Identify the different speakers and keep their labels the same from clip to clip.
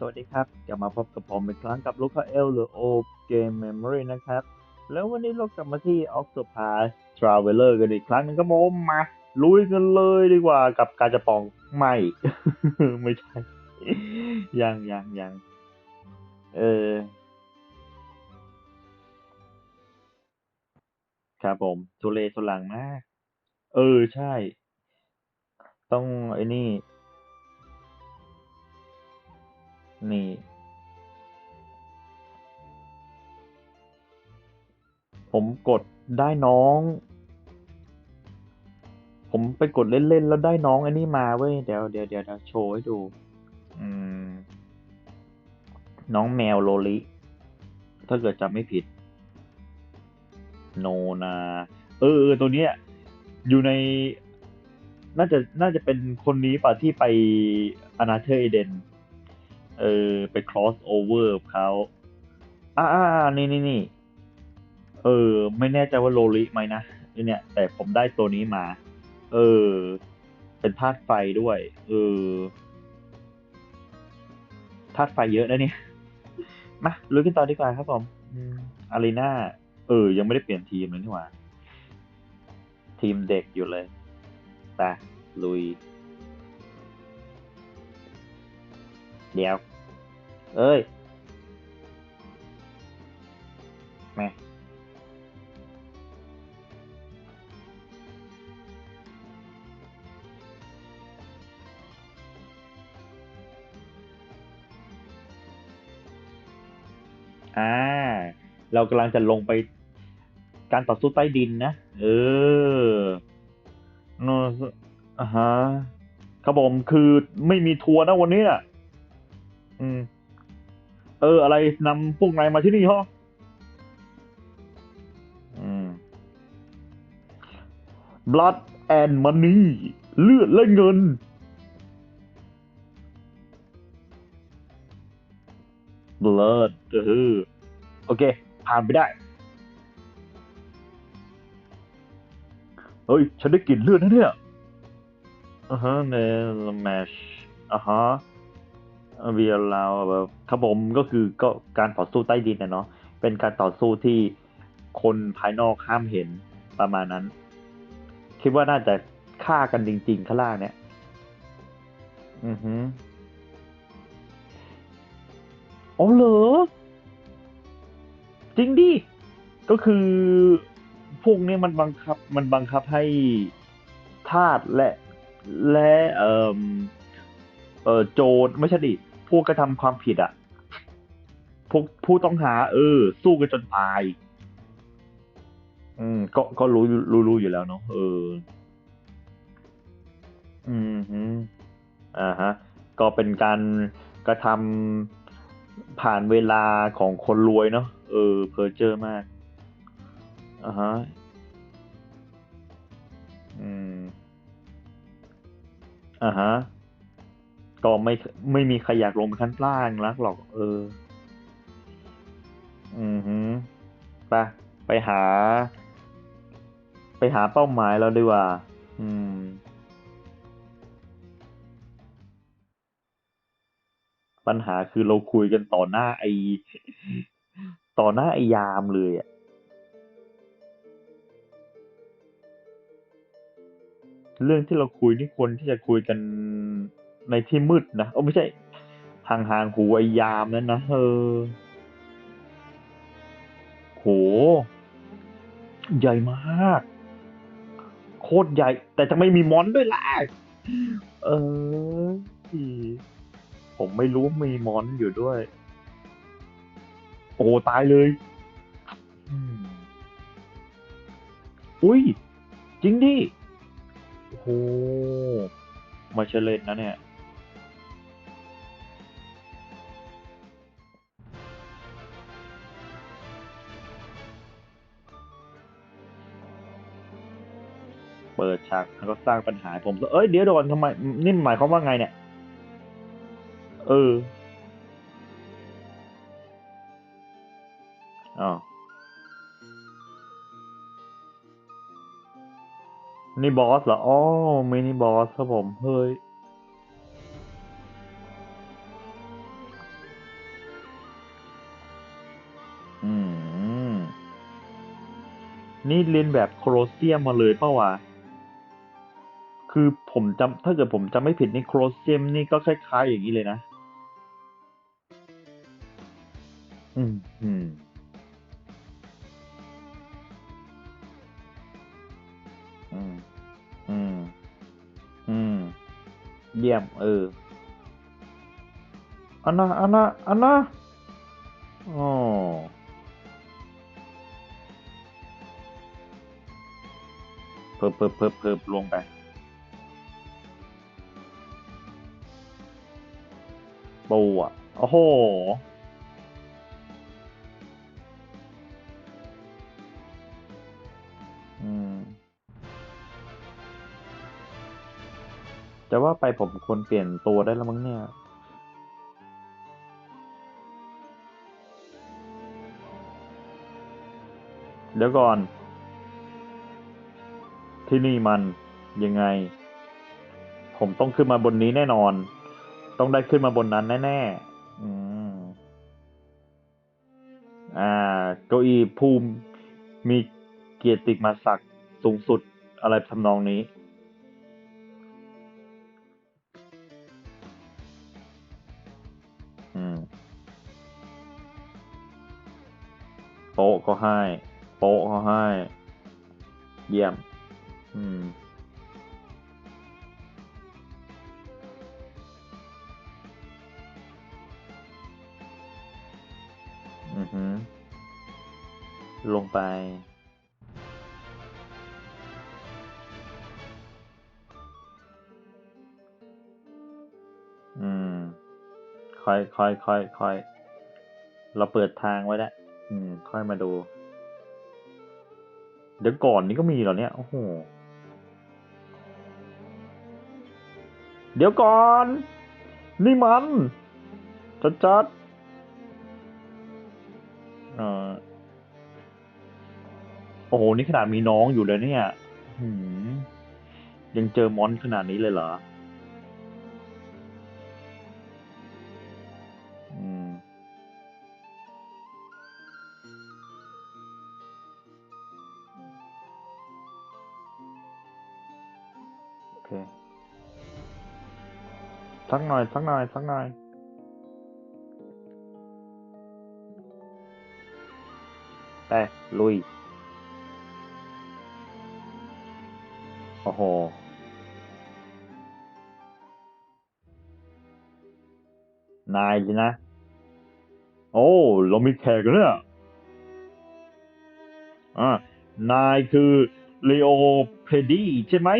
Speaker 1: สวัสดีครับ กลับมาพบกับผมอีกครั้งกับลูกค้าเอลหรือโอเกมเมมโมรีนะครับ แล้ววันนี้เรากลับมาที่ Octopath Traveler กันอีกครั้งหนึงก็ผมมาลุยกันเลยดีกว่ากับการจะปองไม่ ไม่ใช่ ยังยังยังเออ ครับผมทุเลทุลังมาก เออ ใช่ ต้องไอ้นี่ นี่ผมกดได้น้อง ผมไปกดเล่นๆแล้วได้น้องอันนี้มาเว้ย เดี๋ยวเดี๋ยวเดี๋ยวโชว์ให้ดู อืม น้องแมวโลลิ ถ้าเกิดจำไม่ผิด โนนา เออเออตัวเนี้ย อยู่ใน น่าจะ น่าจะเป็นคนนี้ป่ะที่ไปอนาเธอร์เอเดน เออ ไป cross over กับเขาอ่าอ่าอ่านี่นี่นี่เออ ไม่แน่ใจว่าโลลิไหมนะเนี่ย แต่ผมได้ตัวนี้มา เออ เป็นธาตุไฟด้วย เออธาตุไฟเยอะนะเนี่ย มาลุยกันต่อดีกว่าครับผมอารีนาเออ ยังไม่ได้เปลี่ยนทีมเลยนี่หว่า ทีมเด็กอยู่เลยไปลุย เดี๋ยว เอ้ยแม่อ่า เรากำลังจะลงไปการต่อสู้ใต้ดินนะ เออโนอ่าฮะครับผมคือไม่มีทัวร์นะวันนี้น่ะ อืม เออ อะไรนำพวกนายมาที่นี่ฮะอืม blood and money เลือดและเงิน blood เออโอเค ผ่านไปได้ เฮ้ย ฉันได้กลิ่นเลือดนะเนี่ยอ่าฮะเนลแมชอ่าฮะ เวียลาวแบบครับผมก็คือก็การต่อสู้ใต้ดินนะเนาะเป็นการต่อสู้ที่คนภายนอกห้ามเห็นประมาณนั้น คิดว่าน่าจะฆ่ากันจริง ๆ ข้างล่างเนี่ย อือฮึอ๋อเหรอ จริงดิ ก็คือพวกนี้มันบังคับ มันบังคับให้ทาสและและเอ่อเออโจรไม่ใช่ดิ ผู้กระทำความผิดอะพวกผู้ต้องหา เออ สู้กันจนตาย อืม ก็ก็รู้รู้รู้อยู่แล้วเนาะเออ อืมฮึอ่าฮะ ก็เป็นการกระทำผ่านเวลาของคนรวยเนาะเออ เพอเจอมากอ่าฮะอืมอ่าฮะ ก็ไม่ไม่มีใครอยากลงไปขั้นล่างรักหรอก เออ อือฮึไปไปหา ไปหาเป้าหมายเราดีกว่า อืมปัญหาคือเราคุยกันต่อหน้าไอต่อหน้าไอยามเลยอะเรื่องที่เราคุยนี่ควรที่จะคุยกัน ในที่มืดนะโอ้ไม่ใช่ห่างๆหูไอยามนั่นนะเออโห ใหญ่มาก โคตรใหญ่ แต่จะไม่มีมอนด้วยล่ะเออผมไม่รู้มีมอนอยู่ด้วย โอ้ตายเลยอุ้ย จริงดิโอ้มาเชลเลนนะเนี่ย เปิดฉากแล้วก็สร้างปัญหาผมเอ้ยเดี๋ยวโดนทำไมนี่หมายความว่าไงเนี่ย เอออ๋อนี่บอสเหรอ อ๋อมินิบอสครับผม เฮ้ย อืม นี่เรียนแบบโครเซียมมาเลยเปล่าวะ คือผมจำถ้าเกิดผมจำไม่ผิดนี่โคลอสเซียมนี่ก็คล้ายๆอย่างนี้เลยนะ อืมอืมอืมอืมอืมเยี่ยม เอออันนะอันนะอันนะอ๋อเพิ่มเพิ่มเพิ่มเพิ่มลงไป ปูอะ โอ้โห อืม จะว่าไปผมควรเปลี่ยนตัวได้แล้วมั้งเนี่ย เดี๋ยวก่อน ที่นี่มันยังไง ผมต้องขึ้นมาบนนี้แน่นอน ต้องได้ขึ้นมาบนนั้นแน่ๆอืมอ่าเก้าอี้ภูมิมีเกียรติมาศักดิ์สูงสุดอะไรทำนองนี้ อืมโป๊ะก็ให้ โป๊ะก็ให้ เยี่ยม อืม ลงไปอืมค่อยค่อยค่อยค่อยเราเปิดทางไว้แล้วอืม ค่อยมาดู เดี๋ยวก่อนนี้ก็มีเหรอเนี่ยโอ้โหเดี๋ยวก่อน นี่มัน จัดจัด โอ้โห นี่ขนาดมีน้องอยู่เลยเนี่ยหืมยังเจอมอนขนาดนี้เลยเหรอ อืม โอเค สักหน่อย สักหน่อย สักหน่อยไปลุย โอ้โหนายสินะ โอ้ เรามีแขกเนี่ยอ่านายคือเลโอเพดีใช่ไหม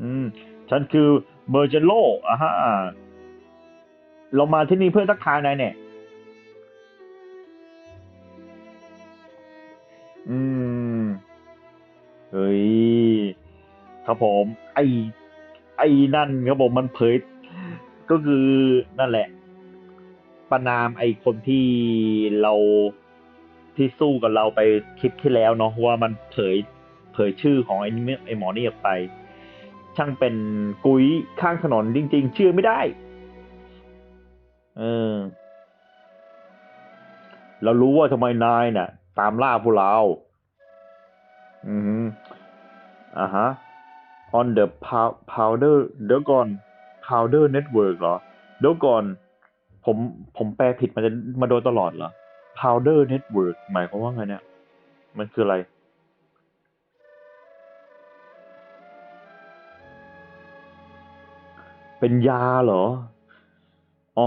Speaker 1: อืม ฉันคือเบอร์เจโลอะฮะ เรามาที่นี่เพื่อทักทายนายเนี่ย เฮ้ยครับผม ไอ้ไอ้นั่นครับผมมันเผย ก็คือนั่นแหละ ประนามไอ้คนที่เราที่สู้กับเราไปคลิปที่แล้วเนาะว่ามันเผยเผยชื่อของไอ้ไอ้หมอนี่ออกไป ช่างเป็นกุ้ยข้างถนนจริง ๆ เชื่อไม่ได้ เออ เรารู้ว่าทำไมนายน่ะ ตามล่าพวกเรา อือฮึอ่าฮะ on the pow- powder เดี๋ยวก่อน powder network เหรอ เดี๋ยวก่อน ผมผมแปลผิดมาจะมาโดยตลอดเหรอ powder network หมายความว่าไงเนี่ย มันคืออะไร เป็นยาเหรอ อ๋อ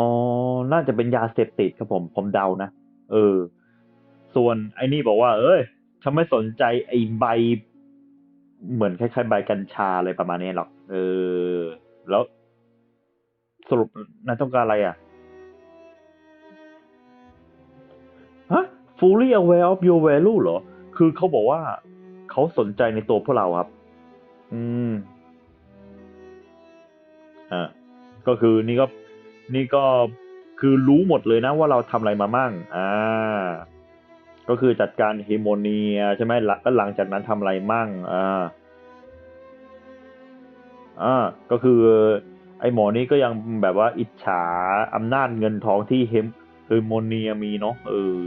Speaker 1: น่าจะเป็นยาเสพติดครับผม ผมเดานะ เออ ส่วนไอ้นี่บอกว่า เอ้ย ฉันไม่สนใจไอ้ใบ เหมือนคล้ายๆ ใบกัญชาอะไรประมาณนี้หรอก เออ แล้วสรุปนายต้องการอะไรอะ ฮะ fully aware of your value เหรอ คือเขาบอกว่าเขาสนใจในตัวพวกเราครับ อืม อ่า ก็คือนี่ก็ นี่ก็คือรู้หมดเลยนะว่าเราทำอะไรมามั่ง อ่า ก็คือจัดการฮิโมเนียใช่ไหมแล้วหลังจากนั้นทำอะไรมั่งอ่าอ่าก็คือ ไอ้หมอนี่ก็ยังแบบว่าอิจฉาอำนาจเงินทองที่เฮมฮิโมเนียมีเนาะเออ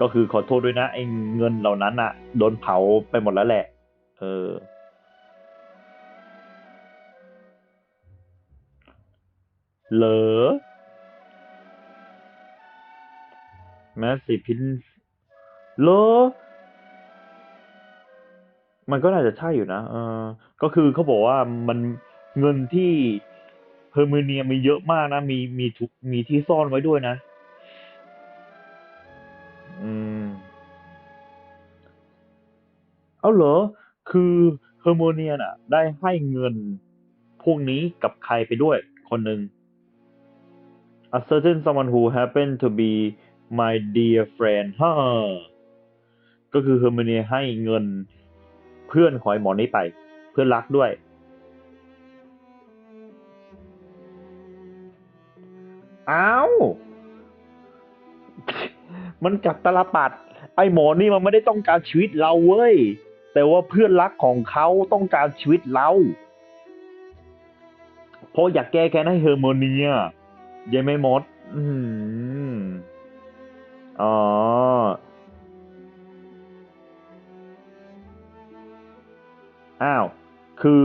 Speaker 1: ก็คือขอโทษด้วยนะไอ้เงินเหล่านั้นอะโดนเผาไปหมดแล้วแหละ เออ เหรอแม้สิพินเหรอมันก็น่าจะใช่อยู่นะเออก็คือเขาบอกว่ามันเงินที่เพอร์เมเนียมีเยอะมากนะ มีมีทุกมีที่ซ่อนไว้ด้วยนะ อืม เอาเหรอ คือเฮอร์โมเนียน่ะ ได้ให้เงินพวกนี้กับใครไปด้วยคนหนึ่ง a certain someone who happened to be my dear friend ฮ่าก็คือเฮอร์โมเนีให้เงินเพื่อนของไอ้หมอนี้ไป เพื่อนรักด้วย อ้าว มันกลับตลปัด ไอ้หมอนี่มันไม่ได้ต้องการชีวิตเราเว้ย แต่ว่าเพื่อนรักของเขาต้องการชีวิตเรา เพราะอยากแก้แค้นให้เฮอร์โมเนีย ยังไม่หมด อืมอ๋อ อ้าว คือ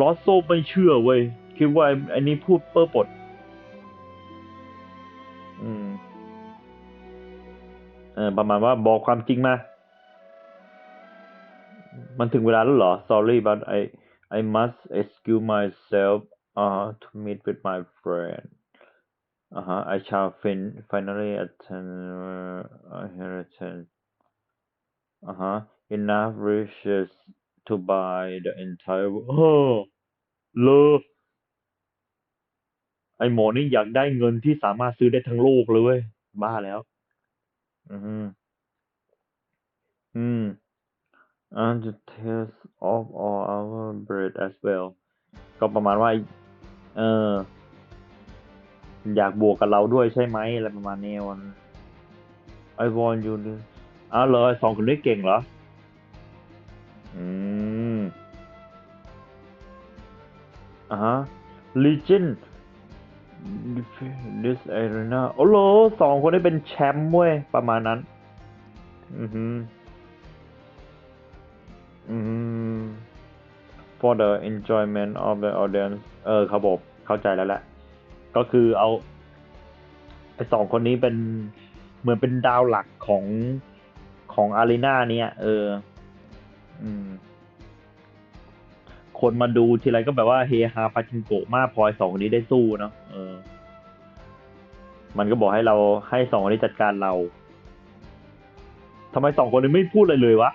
Speaker 1: ลอสโซไม่เชื่อเว้ย คิดว่าไอ้ไอ้นี้พูดเป้อปด อืม เออ ประมาณว่าบอกความจริงมา มันถึงเวลาแล้วเหรอ sorry but I I must excuse myself uh to meet with my friend uh huh I shall fin finally attend uh here attend uh huh enough riches to buy the entire wo- เออเลอไอหมอนี่อยากได้เงินที่สามารถซื้อได้ทั้งโลกเลยเว้ย บ้าแล้ว อืม อืม and the taste of all our bread as well ก็ประมาณว่า เออ อยากบวกกับเราด้วยใช่ไหมอะไรประมาณนี้วัน I want you to อ้าวเลยสองคนนี้เก่งเหรอ อืมอ่าฮะ Legion this arena โอ้โหสองคนนี้เป็นแชมป์เว้ย ประมาณนั้น อือฮึอืม for the enjoyment of the audience เออครับผมเข้าใจแล้วแหละก็คือเอาไอสองคนนี้เป็นเหมือนเป็นดาวหลักของของอารีนาเนี่ย เออ อืม คนมาดูทีไรก็แบบว่าเฮฮาปาจิงโกะมากพอไอสองคนนี้ได้สู้เนาะเออ มันก็บอกให้เราให้สองคนนี้จัดการเราทำไมสองคนนี้ไม่พูดอะไรเลยวะ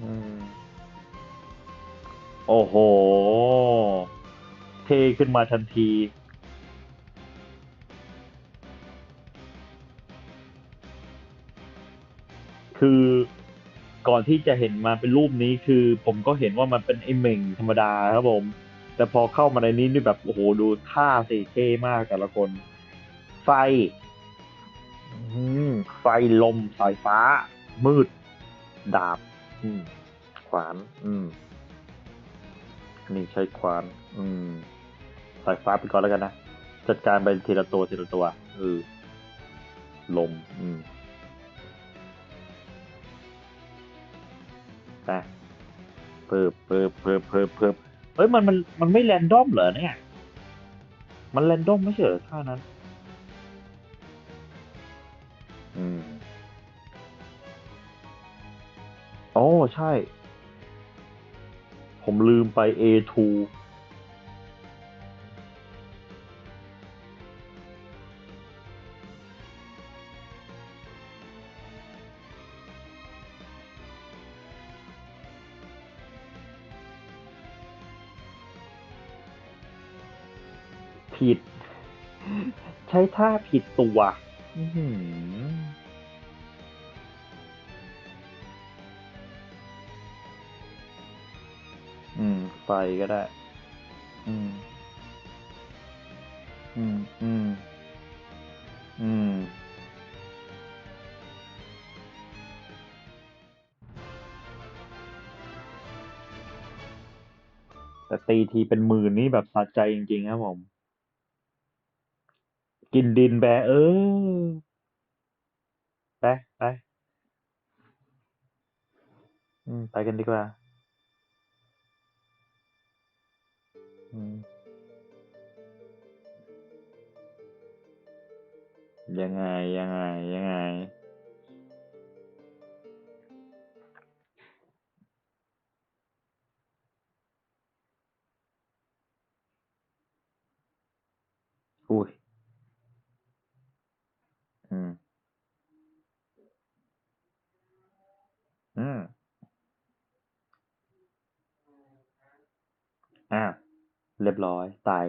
Speaker 1: อืม โอ้โห เทขึ้นมาทันที คือก่อนที่จะเห็นมาเป็นรูปนี้คือ ผมก็เห็นว่ามันเป็นไอเหม่งธรรมดาครับผม แต่พอเข้ามาในนี้นี่แบบโอ้โหดูท่าสิเท่มากแต่ละคน ไฟไฟลมสายฟ้า มืด ดาบขวาน อืม นี่ใช้ขวาน อืมสายฟ้าไปก่อนแล้วกันนะ จัดการไปทีละตัวทีละตัวเออลม อืมนะเพิ่มเพิ่มเพิ่มเพิ่มเพิ่มเฮ้ยมันมันมันไม่แรนดอมเหรอเนี่ย มันแรนดอมไม่ใช่เหรอท่านั้น อืม โอ้ ใช่ ผมลืมไป A2 ผิด ใช้ท่าผิดตัว อือหือ ไฟก็ได้ อืม อืม อืม อืม แต่ตีทีเป็นหมื่นนี่แบบสะใจจริงๆครับผม กินดินแบเออ ไปไป อืม ไปกันดีกว่า อืมยังไง ยังไง ยังไง อุ้ยอืม อืมอ้าว เรียบร้อย ตาย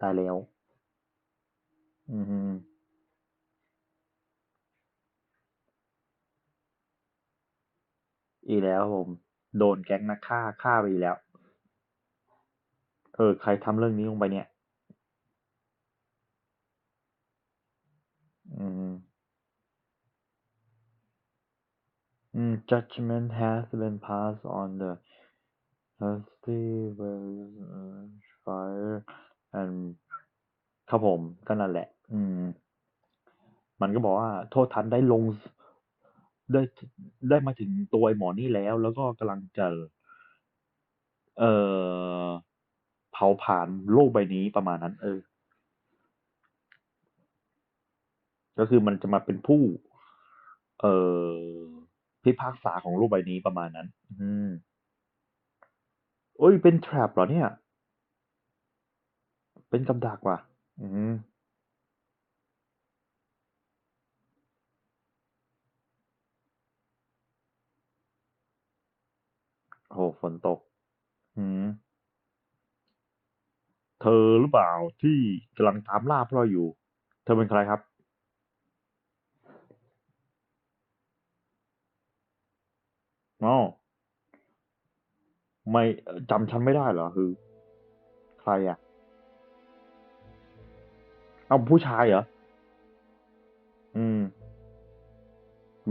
Speaker 1: ตายแล้ว อืมอีกแล้วผม โดนแก๊งนักฆ่าฆ่าไปอีกแล้ว เออ ใครทำเรื่องนี้ลงไปเนี่ย อืมอืม judgment has been passed on the thirsty fire and ครับผมก็นั่นแหละ อืม มันก็บอกว่า โทษทันได้ลง ได้ได้มาถึงตัวไอ้หมอนี่แล้ว แล้วก็กำลังจะ เอ่อ เผาผลาญโลกใบนี้ประมาณนั้น เออ ก็คือมันจะมาเป็นผู้ เอ่อ พิพากษาของโลกใบนี้ประมาณนั้น อืม เอ้ย เป็น trap เหรอเนี่ย เป็นกับดักว่ะ อืม โอ้โฮฝนตก อืม เธอหรือเปล่าที่กำลังตามล่าพวกเราอยู่ เธอเป็นใครครับ?อ้อ ไม่จำฉันไม่ได้เหรอคือ ใครอะ?อ้าผู้ชายเหรอ?อืม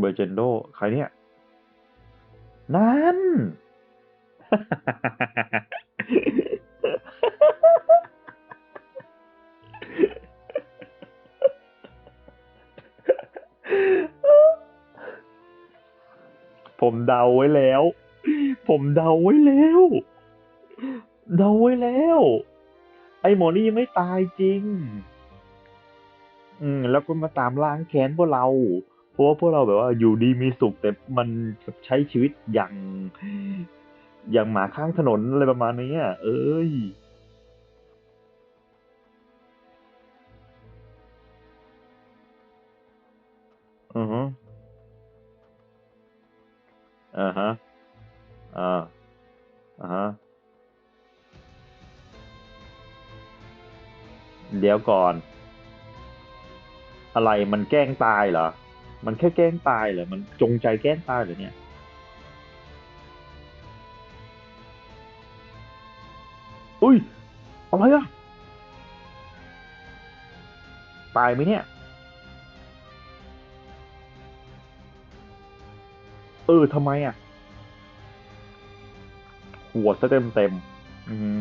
Speaker 1: Bergendon ใครเนี่ย?นั่น ผมเดาไว้แล้ว ผมเดาไว้แล้ว เดาไว้แล้ว ไอ้หมอนี่ยังไม่ตายจริง อืม แล้วก็มาตามล้างแค้นพวกเรา เพราะว่าพวกเราแบบว่าอยู่ดีมีสุขแต่มันใช้ชีวิตอย่าง อย่างหมาข้างถนนอะไรประมาณนี้เอ๊ยอือฮึอะฮะ อาอะฮะเดี๋ยวก่อน อะไรมันแกล้งตายเหรอ?มันแค่แกล้งตายเหรอ?มันจงใจแกล้งตายเหรอเนี่ย?อุ๊ยอะไรอะ?ตายไหมเนี่ย?เออทำไมอะ? หัวดเสียเต็มๆอือฮึ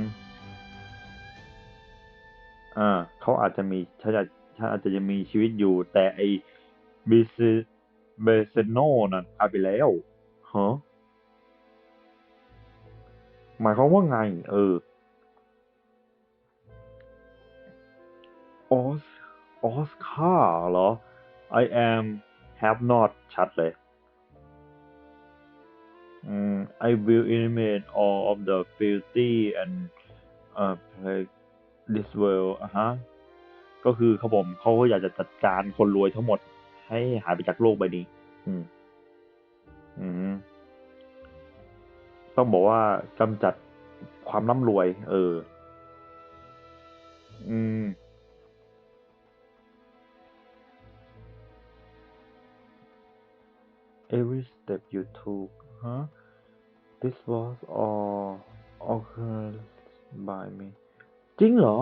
Speaker 1: อาเขาอาจจะมีเขาอาจเขาอาจจะยังมีชีวิตอยู่ แต่ไอ้ Beze Bezzeno น่ะตายไปแล้วฮะ?หมายความว่าไง?เออ Os Oscar เหรอ? I am have not ชัดเลย อืม I will eliminate all of the filthy and เอ่อ plague this world อะฮะก็คือครับผมเขาก็อยากจะจัดการคนรวยทั้งหมด ให้หายไปจากโลกใบนี้ อืม อือฮึต้องบอกว่ากำจัดความร่ำรวย เออ อืม Every step you took ฮะ This was all orchestrated by me จริงเหรอ?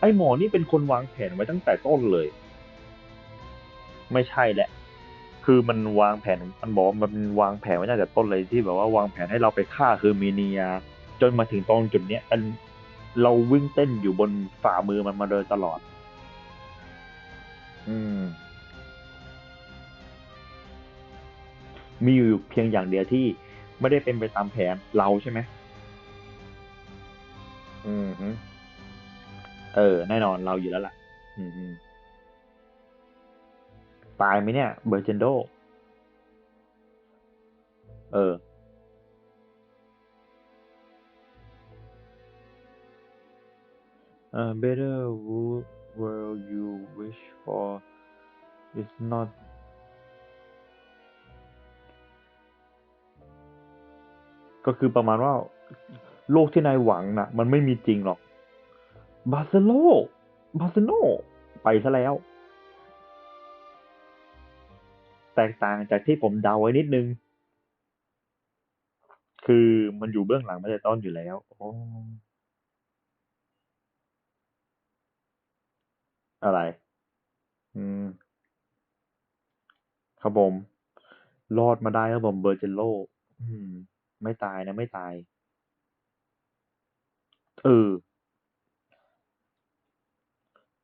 Speaker 1: ไอหมอนี่เป็นคนวางแผนไว้ตั้งแต่ต้นเลย ไม่ใช่แล้วคือมันวางแผน มันบอกว่ามันวางแผนไว้ตั้งแต่ต้นเลยที่แบบว่าวางแผนให้เราไปฆ่า Herminia จนมาถึงตรงจุดเนี้ยอันเราวิ่งเต้นอยู่บนฝ่ามือมันมาโดยตลอด อืม มีอยู่เพียงอย่างเดียวที่ ไม่ได้เป็นไปตามแผนเราใช่ไหมอืมฮึเออ แน่นอนเราอยู่แล้วล่ะ อืมฮึตายไหมเนี่ยเบอร์เจนโด เออ A better wo- world you wish for is not ก็คือประมาณว่า โลกที่นายหวังน่ะ มันไม่มีจริงหรอก บาร์เซโลบาร์เซโลไปซะแล้ว แตกต่างจากที่ผมเดาไว้นิดนึง คือมันอยู่เบื้องหลังมาแต่ต้นอยู่แล้วโอ้อะไร อืม ครับผม รอดมาได้ครับผมเบอร์เจนโล อืม ไม่ตายนะไม่ตาย เออ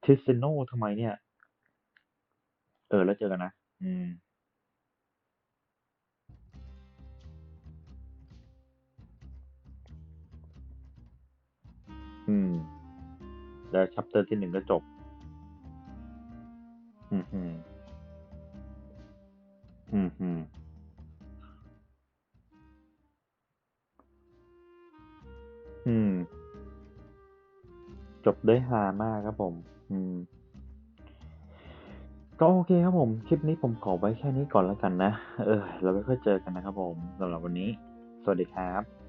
Speaker 1: เทสเซโนทำไมเนี่ย เออ แล้วเจอกันนะ อืมอืมแล้วชัปเตอร์ที่หนึ่งก็จบ อืมอืมอืมอืม จบด้วยฮามากครับผม อืม ก็โอเคครับผม คลิปนี้ผมขอไว้แค่นี้ก่อนแล้วกันนะ เออ เราไว้ค่อยเจอกันนะครับผมสำหรับวันนี้ สวัสดีครับ